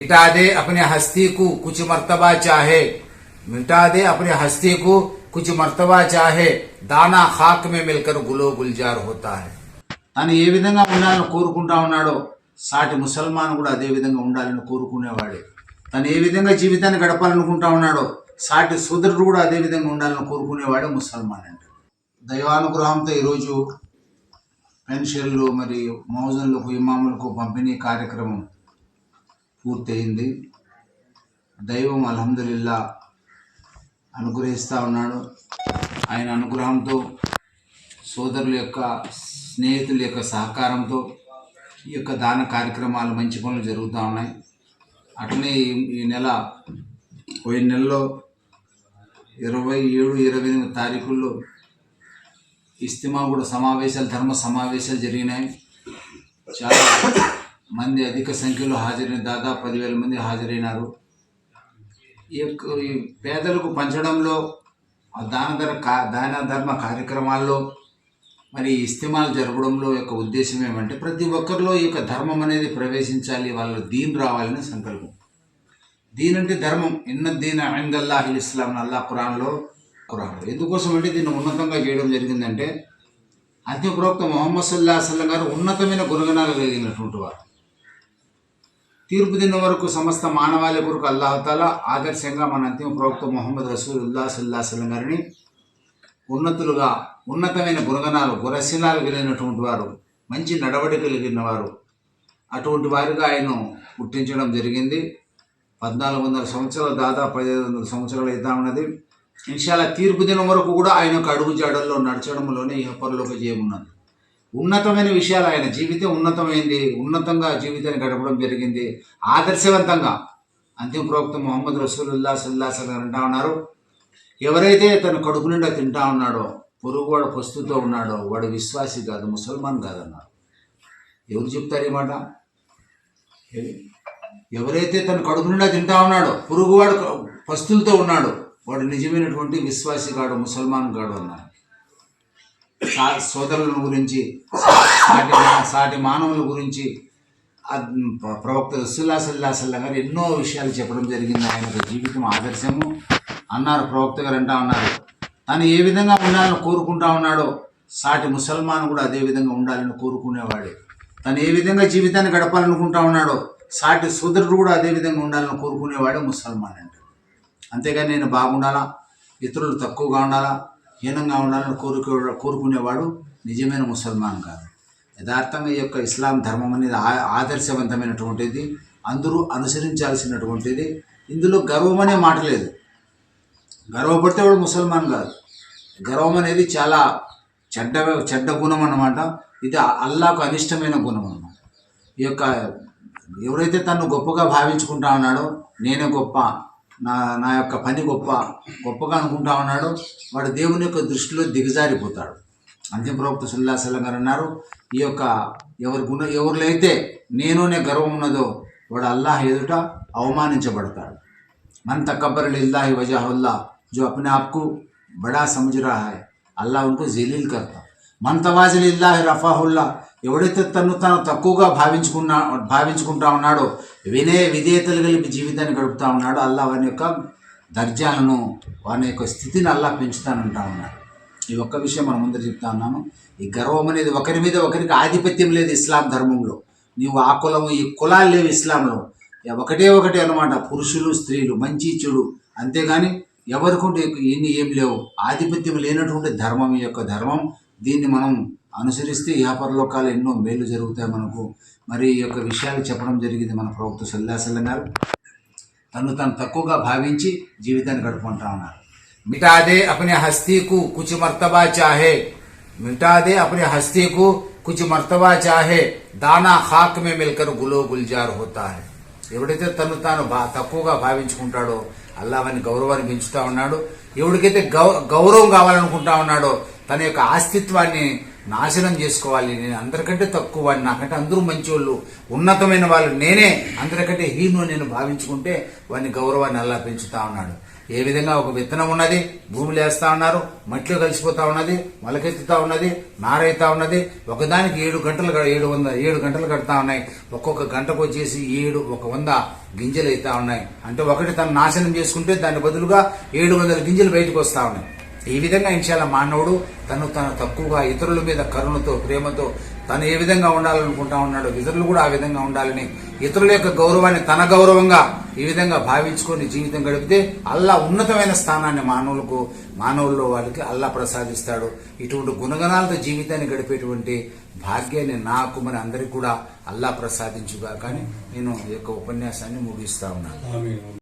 मिटा दे अपने हस्ती को कुछ मर्तबा चाहे मिटा दे अपने हस्ती को कुछ मर्तबा चाहे दाना खाक में मिलकर गुलो गुलजार होता है తను ఏ విధంగా ఉండాలని కోరుకుంటా ఉన్నాడో సాటి ముసల్మాన్ కూడా అదే విధంగా ఉండాలని కోరుకునేవాడే తను ఏ విధంగా జీవితాన్ని గడపాలనుకుంటా ఉన్నాడో సాటి సోదరుడు కూడా అదే విధంగా ఉండాలని కోరుకునేవాడే ముసల్మాన్ అంటే దైవానుగ్రహంతో ఈరోజు పెన్షన్లు మరి మౌజన్లకు ఇమాములకు పంపిణీ కార్యక్రమం పూర్తయింది. దైవం అల్హమ్దులిల్లా అనుగ్రహిస్తూ ఉన్నాడు. ఆయన అనుగ్రహంతో సోదరుల యొక్క స్నేహితుల యొక్క సహకారంతో ఈ యొక్క దాన కార్యక్రమాలు మంచి పనులు జరుగుతూ ఉన్నాయి. అట్లనే ఈ- ఈ నెల పోయిన నెలలో ఇరవై ఏడు ఇరవై ఎనిమిది తారీఖుల్లో ఇస్తిమా కూడా సమావేశాలు ధర్మ సమావేశాలు జరిగినాయి. చాలా మంది అధిక సంఖ్యలో హాజరైన దాదాపు పదివేల మంది హాజరైనారు. ఈ యొక్క పేదలకు పంచడంలో ఆ దాన ధర కా దాన ధర్మ కార్యక్రమాల్లో మరి ఇస్తిమాలు జరపడంలో యొక్క ఉద్దేశం ఏమంటే ప్రతి ఒక్కరిలో ఈ యొక్క ధర్మం అనేది ప్రవేశించాలి వాళ్ళ దీన్ రావాలని సంకల్పం. దీని అంటే ధర్మం. ఇన్న దీన్ అయిందల్లాహి ఇస్లాం అల్లా ఖురాన్లో ఖురాన్లో ఎందుకోసం అంటే దీన్ని ఉన్నతంగా చేయడం జరిగిందంటే అంత్య ప్రవక్త మొహమ్మద్ సల్లా సల్లం గారు ఉన్నతమైన గుణగణాలు కలిగినటువంటి వారు. తీర్పు దిన వరకు సమస్త మానవాళి కొరకు అల్లాహతాల ఆదర్శంగా మన అంతిమ ప్రవక్త మొహమ్మద్ రసూల్ ఉల్లాసుల్లా సల్లం గారిని ఉన్నతులుగా ఉన్నతమైన గుణగణాలు గురశీలాలు కలిగినటువంటి వారు మంచి నడవడి కలిగిన వారు అటువంటి వారిగా ఆయన పుట్టించడం జరిగింది. పద్నాలుగు వందల సంవత్సరాలు దాదాపు పదిహేను వందల సంవత్సరాలు అవుతా ఉన్నది. ఇన్షాల తీర్పు దినం వరకు కూడా ఆయన యొక్క అడుగు జాడల్లో నడచడంలోనే ఈ పరలోక చేయమున్నది ఉన్నతమైన విషయాలు ఆయన జీవితం ఉన్నతమైంది. ఉన్నతంగా జీవితాన్ని గడపడం జరిగింది. ఆదర్శవంతంగా. అంతిమ ప్రవక్త మొహమ్మద్ రసూలుల్లా సల్లా సల్లం అంటా ఉన్నారు. ఎవరైతే తన కడుపు నిండా తింటా ఉన్నాడో పొరుగువాడు పస్తుతో ఉన్నాడో వాడు విశ్వాసి కాదు ముసల్మాన్ కాదన్నారు. ఎవరు చెప్తారు ఈ మాట? ఎవరైతే తన కడుపు నిండా తింటా ఉన్నాడో పొరుగువాడు పస్తులతో ఉన్నాడు వాడు నిజమైనటువంటి విశ్వాసి కాడు ముసల్మాన్ కాడు అన్నారు. సోదరుల గురించి సాటి సాటి మానవుల గురించి ప్ర- ప్రవక్త రసుల్లా సల్లా సల్లా గారు ఎన్నో విషయాలు చెప్పడం జరిగింది. ఆయన జీవితం ఆదర్శము. అన్నారు ప్రవక్త గారు అంటా ఉన్నారు తను ఏ విధంగా ఉండాలని కోరుకుంటా ఉన్నాడో సాటి ముసల్మాన్ కూడా అదే విధంగా ఉండాలని కోరుకునేవాడే. తను ఏ విధంగా జీవితాన్ని గడపాలనుకుంటా ఉన్నాడో సాటి సోదరుడు కూడా అదే విధంగా ఉండాలని కోరుకునేవాడే ముసల్మాన్ అంటే అంతేగాని నేను బాగుండాలా? ఇతరులు తక్కువగా ఉండాలా? హీనంగా ఉండాలని కోరుకు కోరుకునేవాడు నిజమైన ముసల్మాన్ కాదు. యథార్థంగా ఈ యొక్క ఇస్లాం ధర్మం అనేది ఆ- ఆదర్శవంతమైనటువంటిది. అందరూ అనుసరించాల్సినటువంటిది. ఇందులో గర్వం అనే మాట లేదు. గర్వపడితే వాడు ముసల్మాన్ కాదు. గర్వం అనేది చాలా చెడ్డ చెడ్డ గుణం అన్నమాట. ఇది అల్లాకు అనిష్టమైన గుణం అన్నమాట. ఈ యొక్క ఎవరైతే తను గొప్పగా భావించుకుంటా ఉన్నాడో నేనే గొప్ప నా నా యొక్క పని గొప్ప గొప్పగా అనుకుంటా ఉన్నాడో వాడు దేవుని యొక్క దృష్టిలో దిగజారిపోతాడు అంతిమ ప్రవక్త సుల్లా సల్లం గారు అన్నారు ఈ యొక్క ఎవరి గుణ ఎవరిలో అయితే నేనునే గర్వం ఉన్నదో వాడు అల్లాహ్ ఎదుట అవమానించబడతాడు मन तकबर लिल्लाह वजहुल्ला जो अपने आप को बड़ा समझ रहा है అల్లా उनको జలీల్ करता మన ఇల్లాహి రఫాహుల్లా. ఎవడైతే తను తాను తక్కువగా భావించుకున్నా భావించుకుంటా ఉన్నాడో వినే విధేయతలు కలిపి జీవితాన్ని గడుపుతా ఉన్నాడో అల్లా వాని యొక్క దర్జాలను వాని యొక్క స్థితిని అల్లా పెంచుతానంటా ఉన్నాడు. ఈ ఒక్క విషయం మనం ముందర చెప్తా ఉన్నాను. ఈ గర్వం అనేది ఒకరి మీద ఒకరికి ఆధిపత్యం లేదు ఇస్లాం ధర్మంలో. నీవు ఆ కులము ఈ కులాలు లేవు ఇస్లాంలో. ఒకటే ఒకటే అనమాట పురుషులు స్త్రీలు మంచి చెడు. అంతేగాని ఎవరికుంటే ఇన్ని ఏం లేవు? ఆధిపత్యం లేనటువంటి ధర్మం ఈ యొక్క ధర్మం. దీన్ని మనం అనుసరిస్తే ఇహపరలోకాలు ఎన్నో మేలు జరుగుతాయి మనకు. మరి ఈ యొక్క విషయాలు చెప్పడం జరిగింది మన ప్రభుత్వ సల్లాసల్లం గారు. తను తను తక్కువగా భావించి జీవితాన్ని గడుపుకుంటా ఉన్నారు. మిటాదే అపనే హస్తీకు కుచి మర్తబా చాహే. మిటాదే అపనే హస్తీకు కుచి మర్తబా చాహే. దానా హాక్ మే మిల్కర్ గులో గుల్జార్ హోతా హై. ఎవడైతే తను తాను బా తక్కువగా భావించుకుంటాడో అల్లావని గౌరవాన్ని పెంచుతా ఉన్నాడు. ఎవడికైతే గౌ గౌరవం కావాలనుకుంటా ఉన్నాడో తన యొక్క ఆస్తిత్వాన్ని నాశనం చేసుకోవాలి. నేను అందరికంటే తక్కువ వాడిని. నాకంటే అందరూ మంచివాళ్ళు ఉన్నతమైన వాళ్ళు నేనే. అందరికంటే హీను నేను భావించుకుంటే వాడిని గౌరవాన్ని అలా పెంచుతా ఉన్నాడు. ఏ విధంగా ఒక విత్తనం ఉన్నది భూమిలో వేస్తా ఉన్నారు మట్టిలో కలిసిపోతా ఉన్నది మొలకెత్తుతా ఉన్నది నారైతా ఉన్నది. ఒకదానికి ఏడు గంటలు ఏడు వంద ఏడు గంటలు కడతా ఉన్నాయి. ఒక్కొక్క గంటకు వచ్చేసి ఏడు ఒక వంద గింజలు అవుతా ఉన్నాయి. అంటే ఒకటి తను నాశనం చేసుకుంటే దాని బదులుగా ఏడు వందల గింజలు బయటకు వస్తా ఉన్నాయి. ఈ విధంగా ఇన్షాల్లా మానవుడు తను తను తక్కువగా ఇతరుల మీద కరుణతో ప్రేమతో తను ఏ విధంగా ఉండాలనుకుంటా ఉన్నాడో ఇతరులు కూడా ఆ విధంగా ఉండాలని ఇతరుల యొక్క గౌరవాన్ని తన గౌరవంగా ఈ విధంగా భావించుకొని జీవితం గడిపితే అల్లా ఉన్నతమైన స్థానాన్ని మానవులకు మానవుల్లో వాళ్ళకి అల్లా ప్రసాదిస్తాడు. ఇటువంటి గుణగణాలతో జీవితాన్ని గడిపేటువంటి భాగ్యాన్ని నాకు మరి అందరికి కూడా అల్లా ప్రసాదించుగా. కానీ నేను ఈ యొక్క ఉపన్యాసాన్ని ముగిస్తా ఉన్నాను.